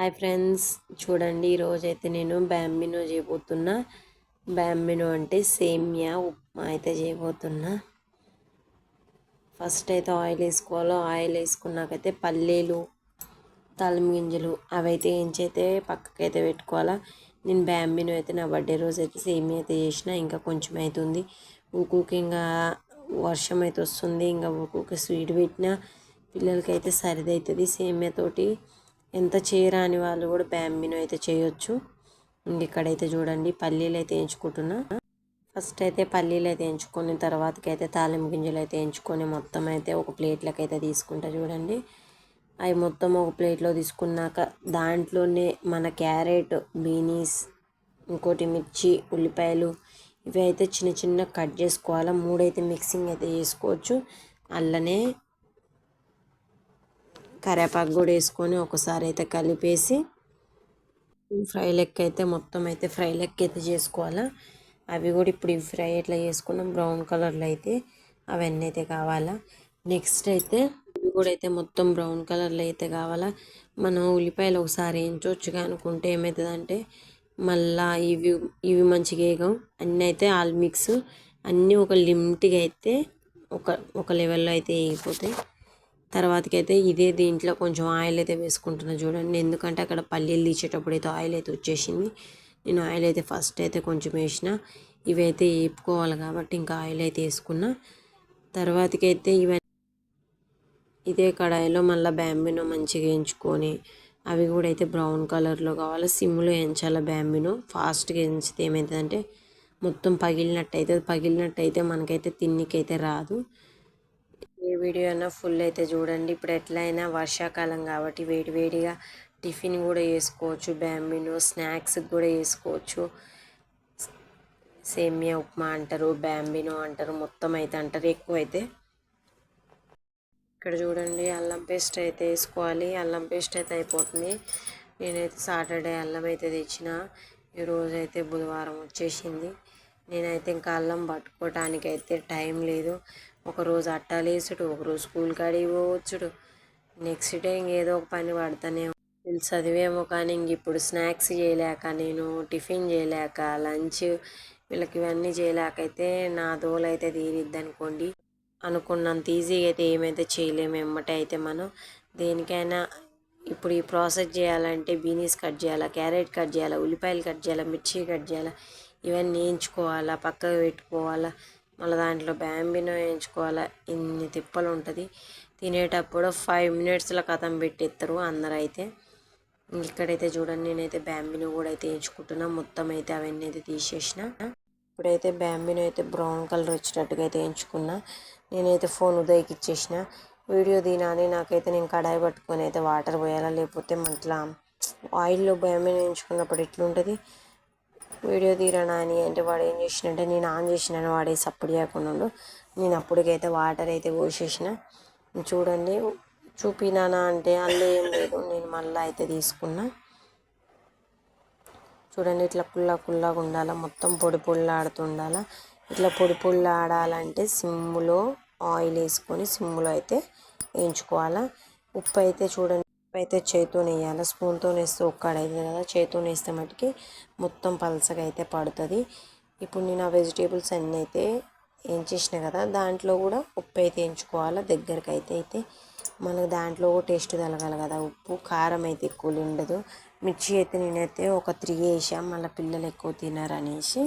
Hi friends. చూడండి ఈరోజైతే నేను బ్యాంబినో చేయబోతున్నా. బ్యాంబినో అంటే సేమియా ఉప్మా అయితే చేయబోతున్నా. ఫస్ట్ అయితే ఆయిల్ వేసుకోవాలో ఆయిల్ వేసుకున్నాకైతే పల్లీలు తాలిం గింజలు అవి అయితే ఏంచైతే పక్కకైతే పెట్టుకోవాలా. నేను బ్యాంబినో అయితే నా బర్త్డే రోజు అయితే సేమియా అయితే చేసిన ఇంకా కొంచెం అవుతుంది ఊకూకి ఇంకా వర్షం అయితే వస్తుంది ఇంకా ఊకూకి స్వీట్ పెట్టినా. పిల్లలకైతే సరిదవుతుంది సేమియాతోటి ఎంత చేయరాని వాళ్ళు కూడా బ్యాంబినో అయితే చేయొచ్చు. ఇక్కడైతే చూడండి పల్లీలు అయితే వేయించుకుంటున్నా ఫస్ట్ అయితే పల్లీలు అయితే ఎంచుకొని తర్వాతకైతే అయితే తాలింపు గింజలు అయితే ఎంచుకొని మొత్తం అయితే ఒక ప్లేట్లకు అయితే తీసుకుంటా చూడండి. అవి మొత్తం ఒక ప్లేట్లో తీసుకున్నాక దాంట్లోనే మన క్యారెట్ బీనీస్ ఇంకోటి మిర్చి ఉల్లిపాయలు ఇవి అయితే చిన్న చిన్న కట్ చేసుకోవాలా. మూడైతే మిక్సింగ్ అయితే చేసుకోవచ్చు. అల్లనే కరివేపాకు కూడా వేసుకొని ఒకసారి అయితే కలిపేసి ఫ్రై లెక్క అయితే మొత్తం అయితే ఫ్రై లెక్క అయితే చేసుకోవాలా. అవి కూడా ఇప్పుడు ఇవి ఫ్రై ఎట్లా చేసుకున్నాం బ్రౌన్ కలర్లో అయితే అవన్నీ అయితే కావాలా. నెక్స్ట్ అయితే ఇవి కూడా అయితే మొత్తం బ్రౌన్ కలర్లో అయితే కావాలా. మనం ఉల్లిపాయలు ఒకసారి వేయించవచ్చు అనుకుంటే ఏమవుతుందంటే మళ్ళా ఇవి ఇవి మంచిగా వేగం అన్నీ అయితే ఆల్ మిక్స్ అన్నీ ఒక లిమిట్గా అయితే ఒక ఒక లెవెల్లో అయితే వేగిపోతాయి. తర్వాతకైతే అయితే ఇదే దీంట్లో కొంచెం ఆయిల్ అయితే వేసుకుంటున్నా చూడండి. ఎందుకంటే అక్కడ పల్లీలు తీసేటప్పుడు అయితే ఆయిల్ అయితే వచ్చేసింది. నేను ఆయిల్ అయితే ఫస్ట్ అయితే కొంచెం వేసిన. ఇవైతే వేపుకోవాలి కాబట్టి ఇంకా ఆయిల్ అయితే వేసుకున్నా. తర్వాతకైతే అయితే ఇవన్నీ ఇదే కడాయిలో మళ్ళీ బ్యాంబినో మంచిగా వేయించుకొని అవి కూడా అయితే బ్రౌన్ కలర్లో కావాలి. సిమ్లో వేయించాలి బ్యాంబినో. ఫాస్ట్గా వేయించితే ఏమవుతుందంటే మొత్తం పగిలినట్టు పగిలినట్టయితే పగిలినట్టు అయితే మనకైతే తిన్నికైతే రాదు. ఏ వీడియో అయినా ఫుల్ అయితే చూడండి. ఇప్పుడు ఎట్లయినా వర్షాకాలం కాబట్టి వేడి వేడిగా టిఫిన్ కూడా వేసుకోవచ్చు బ్యాంబినో స్నాక్స్ కూడా వేసుకోవచ్చు సేమియా ఉప్మా అంటారు బ్యాంబినో అంటారు మొత్తం అయితే అంటారు. ఎక్కువ అయితే ఇక్కడ చూడండి అల్లం పేస్ట్ అయితే వేసుకోవాలి. అల్లం పేస్ట్ అయితే అయిపోతుంది. నేనైతే సాటర్డే అల్లం అయితే తెచ్చిన. ఈరోజు అయితే బుధవారం వచ్చేసింది. నేనైతే ఇంకా అల్లం పట్టుకోవటానికి అయితే టైం లేదు. ఒకరోజు అట్టాలేసుడు ఒకరోజు స్కూల్ కాడికి పోవచ్చుడు. నెక్స్ట్ డే ఇంకేదో ఒక పని పడతానే చదివేమో కానీ ఇంక ఇప్పుడు స్నాక్స్ చేయలేక నేను టిఫిన్ చేయలేక లంచ్ వీళ్ళకి ఇవన్నీ చేయలేక అయితే నా దోలైతే తీరిద్ది అనుకోండి అనుకున్నంత ఈజీగా అయితే ఏమైతే చేయలేము ఎమ్మటే అయితే మనం. దేనికైనా ఇప్పుడు ఈ ప్రాసెస్ చేయాలంటే బీనీస్ కట్ చేయాలా క్యారెట్ కట్ చేయాలా ఉల్లిపాయలు కట్ చేయాలా మిర్చి కట్ చేయాలా ఇవన్నీ వేయించుకోవాలా పక్కకు పెట్టుకోవాలా. మళ్ళీ దాంట్లో బ్యాంబినో వేయించుకోవాలా? ఇన్ని తిప్పలు ఉంటుంది. తినేటప్పుడు ఫైవ్ మినిట్స్లో కథం పెట్టిస్తారు అందరూ అయితే ఇక్కడైతే చూడండి నేనైతే బ్యాంబినో కూడా అయితే వేయించుకుంటున్నా. మొత్తం అయితే అవన్నీ అయితే తీసేసిన. ఇప్పుడైతే బ్యాంబినో అయితే బ్రౌన్ కలర్ వచ్చేటట్టుగా అయితే వేయించుకున్నా. నేనైతే ఫోన్ ఉదయకి ఇచ్చేసిన. వీడియో తినాలి నాకైతే నేను కడాయి పట్టుకొని అయితే వాటర్ పోయాలా లేకపోతే మట్లా ఆయిల్లో బ్యాంబినో వేయించుకున్నప్పుడు ఎట్లుంటుంది? వీడియో తీరనా అని అంటే వాడు ఏం చేసినంటే నేను ఆన్ చేసినాను వాడే సప్పుడు చేయకుండా నేను అప్పటికైతే వాటర్ అయితే పోసేసిన. చూడండి చూపినానా అంటే అల్లు ఏం లేదు. నేను మళ్ళీ అయితే తీసుకున్నా. చూడండి ఇట్లా పుల్ల పుల్లగా ఉండాలా. మొత్తం పొడి పొళ్ళాడుతుండాలా ఇట్లా పొడి ఆడాలంటే సిమ్ములో ఆయిల్ వేసుకొని సిమ్ములో అయితే వేయించుకోవాలా. ఉప్పు అయితే చూడండి అయితే చేతితో వేయాలి స్పూన్తో వేస్తే ఒక్కడైతే కదా చేతితో వేస్తే మటుకి మొత్తం పలసగా అయితే పడుతుంది. ఇప్పుడు నేను ఆ వెజిటేబుల్స్ అన్నీ అయితే వేయించేసిన కదా దాంట్లో కూడా ఉప్పు అయితే వేయించుకోవాలి దగ్గరికి అయితే అయితే మనకు దాంట్లో టేస్ట్ తలగాలి కదా ఉప్పు కారం అయితే ఎక్కువ ఉండదు. మిర్చి అయితే నేనైతే ఒక త్రీ వేసాం మళ్ళీ పిల్లలు ఎక్కువ తినారనేసి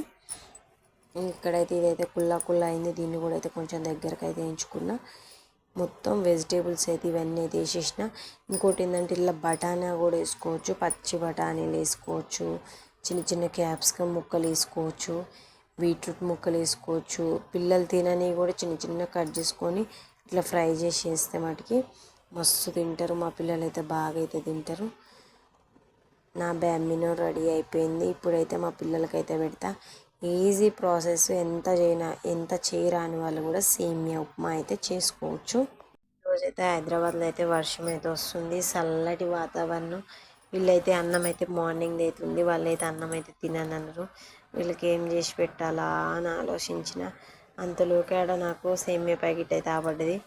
ఇక్కడైతే ఇదైతే కుల్లా కుల్లా అయింది దీన్ని కూడా అయితే కొంచెం దగ్గరకు అయితే వేయించుకున్నా మొత్తం వెజిటేబుల్స్ అయితే ఇవన్నీ వేసేసిన. ఇంకోటి ఏంటంటే ఇలా బఠానా కూడా వేసుకోవచ్చు పచ్చి బఠానీలు వేసుకోవచ్చు చిన్న చిన్న క్యాప్సికమ్ ముక్కలు వేసుకోవచ్చు బీట్రూట్ ముక్కలు వేసుకోవచ్చు. పిల్లలు తినని కూడా చిన్న చిన్న కట్ చేసుకొని ఇట్లా ఫ్రై చేసి వేస్తే మటుకి మస్తు తింటారు. మా పిల్లలు అయితే బాగా అయితే తింటారు. నా బ్యామినో రెడీ అయిపోయింది. ఇప్పుడైతే మా పిల్లలకైతే పెడతా. ఈజీ ప్రాసెస్ ఎంత చేయనా ఎంత చేయరాని వాళ్ళు కూడా సేమియా ఉప్మా అయితే చేసుకోవచ్చు. రోజైతే హైదరాబాద్లో అయితే వర్షం అయితే వస్తుంది చల్లటి వాతావరణం. వీళ్ళైతే అన్నం అయితే మార్నింగ్ అయితే ఉంది వాళ్ళైతే అన్నం అయితే తిననన్నారు వీళ్ళకి ఏం చేసి పెట్టాలా అని ఆలోచించిన అంతలోకాడ నాకు సేమియా ప్యాకెట్ అయితే ఆపడ్డది.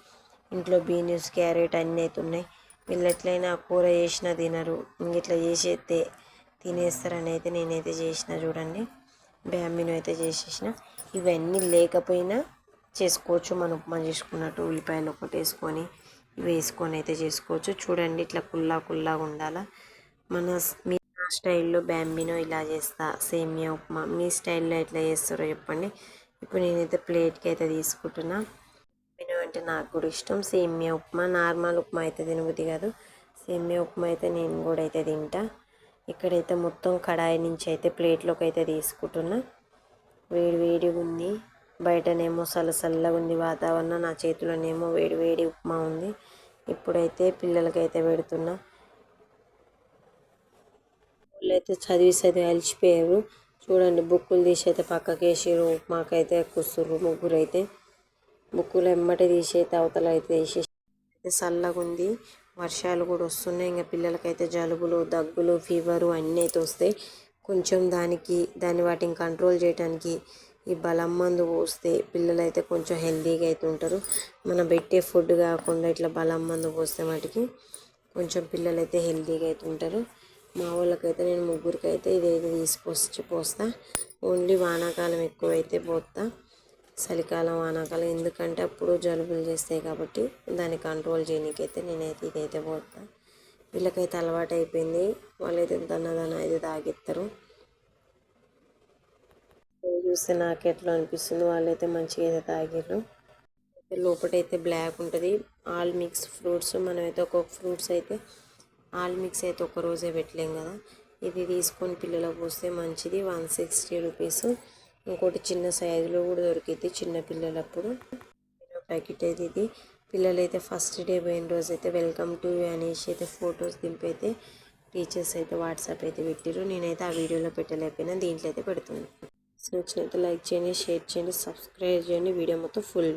ఇంట్లో బీన్స్ క్యారెట్ అన్నీ అయితే ఉన్నాయి. వీళ్ళు ఎట్లయినా కూర చేసినా తినరు. ఇంక ఇట్లా చేసేస్తే తినేస్తారని అయితే నేనైతే చేసిన చూడండి. బ్యామిను అయితే చేసేసిన ఇవన్నీ లేకపోయినా చేసుకోవచ్చు. మనం ఉప్మా చేసుకున్నట్టు ఉల్లిపాయలు ఒకటి వేసుకొని ఇవి వేసుకొని అయితే చేసుకోవచ్చు. చూడండి ఇట్లా కుల్లా కుల్లాగా ఉండాలా. మన మీ స్టైల్లో బ్యాంబినో ఇలా చేస్తా సేమియా ఉప్మా. మీ స్టైల్లో ఎట్లా చేస్తారో చెప్పండి. ఇప్పుడు నేనైతే ప్లేట్కి అయితే తీసుకుంటున్నా. సేమియా అంటే నాకు కూడా ఇష్టం. సేమియా ఉప్మా నార్మల్ ఉప్మా అయితే తినబుద్ది కాదు. సేమియా ఉప్మా అయితే నేను కూడా అయితే తింటా. ఇక్కడైతే మొత్తం కడాయి నుంచి అయితే ప్లేట్లోకి అయితే తీసుకుంటున్నా. వేడి వేడిగా ఉంది. బయటనేమో చల్లగా ఉంది వాతావరణం. నా చేతిలోనేమో వేడి వేడి ఉప్మా ఉంది. ఇప్పుడైతే పిల్లలకైతే పెడుతున్నా. వాళ్ళైతే చదివి చదివి అలిచిపోయారు. చూడండి బుక్కులు తీసి అయితే పక్కకి వేసారు ఉప్మాకైతే కూర్చుర్రు ముగ్గురు అయితే బుక్కులు ఎమ్మటే తీసి అయితే అవతల అయితే వేసేసి అయితే చల్లగా ఉంది వర్షాలు కూడా వస్తున్నాయి. ఇంకా పిల్లలకైతే జలుబులు దగ్గులు ఫీవరు అన్నీ అయితే వస్తాయి. కొంచెం దానికి దాన్ని వాటిని కంట్రోల్ చేయడానికి ఈ బలం మందు పోస్తే పిల్లలైతే కొంచెం హెల్తీగా అయితే ఉంటారు. మనం పెట్టే ఫుడ్ కాకుండా ఇట్లా బలం మందు పోస్తే వాటికి కొంచెం పిల్లలైతే హెల్తీగా అయితే ఉంటారు. మా వాళ్ళకైతే నేను ముగ్గురికి అయితే ఇదైతే తీసుకొచ్చి పోస్తా. ఓన్లీ వానాకాలం ఎక్కువైతే పోస్తా చలికాలం వానాకాలం ఎందుకంటే అప్పుడు జలుబులు చేస్తాయి కాబట్టి దాన్ని కంట్రోల్ చేయడానికైతే నేనైతే ఇదైతే పోతా. వీళ్ళకైతే అలవాటు అయిపోయింది. వాళ్ళైతే దన్నదన అయితే తాగిస్తారు చూస్తే నాకు ఎట్లా అనిపిస్తుంది వాళ్ళైతే మంచిగా అయితే తాగారు లోపటైతే బ్లాక్ ఉంటుంది. ఆల్ మిక్స్ ఫ్రూట్స్ మనమైతే ఒక్కొక్క ఫ్రూట్స్ అయితే ఆల్ మిక్స్ అయితే ఒక రోజే పెట్టలేం కదా. ఇది తీసుకొని పిల్లలకు పోస్తే మంచిది. One sixty rupees. ఇంకోటి చిన్న సైజులో కూడా దొరికిద్ది చిన్న పిల్లలప్పుడు. ప్యాకెట్ అయితే ఇది. పిల్లలైతే ఫస్ట్ డే పోయిన రోజు అయితే వెల్కమ్ టు అనేసి అయితే ఫొటోస్ దింపైతే టీచర్స్ అయితే వాట్సాప్ అయితే పెట్టారు నేనైతే ఆ వీడియోలో పెట్టలేకపోయినా దీంట్లో అయితే పెడుతున్నాను నచ్చినట్టు లైక్ చేయండి షేర్ చేయండి సబ్స్క్రైబ్ చేయండి. వీడియో మొత్తం ఫుల్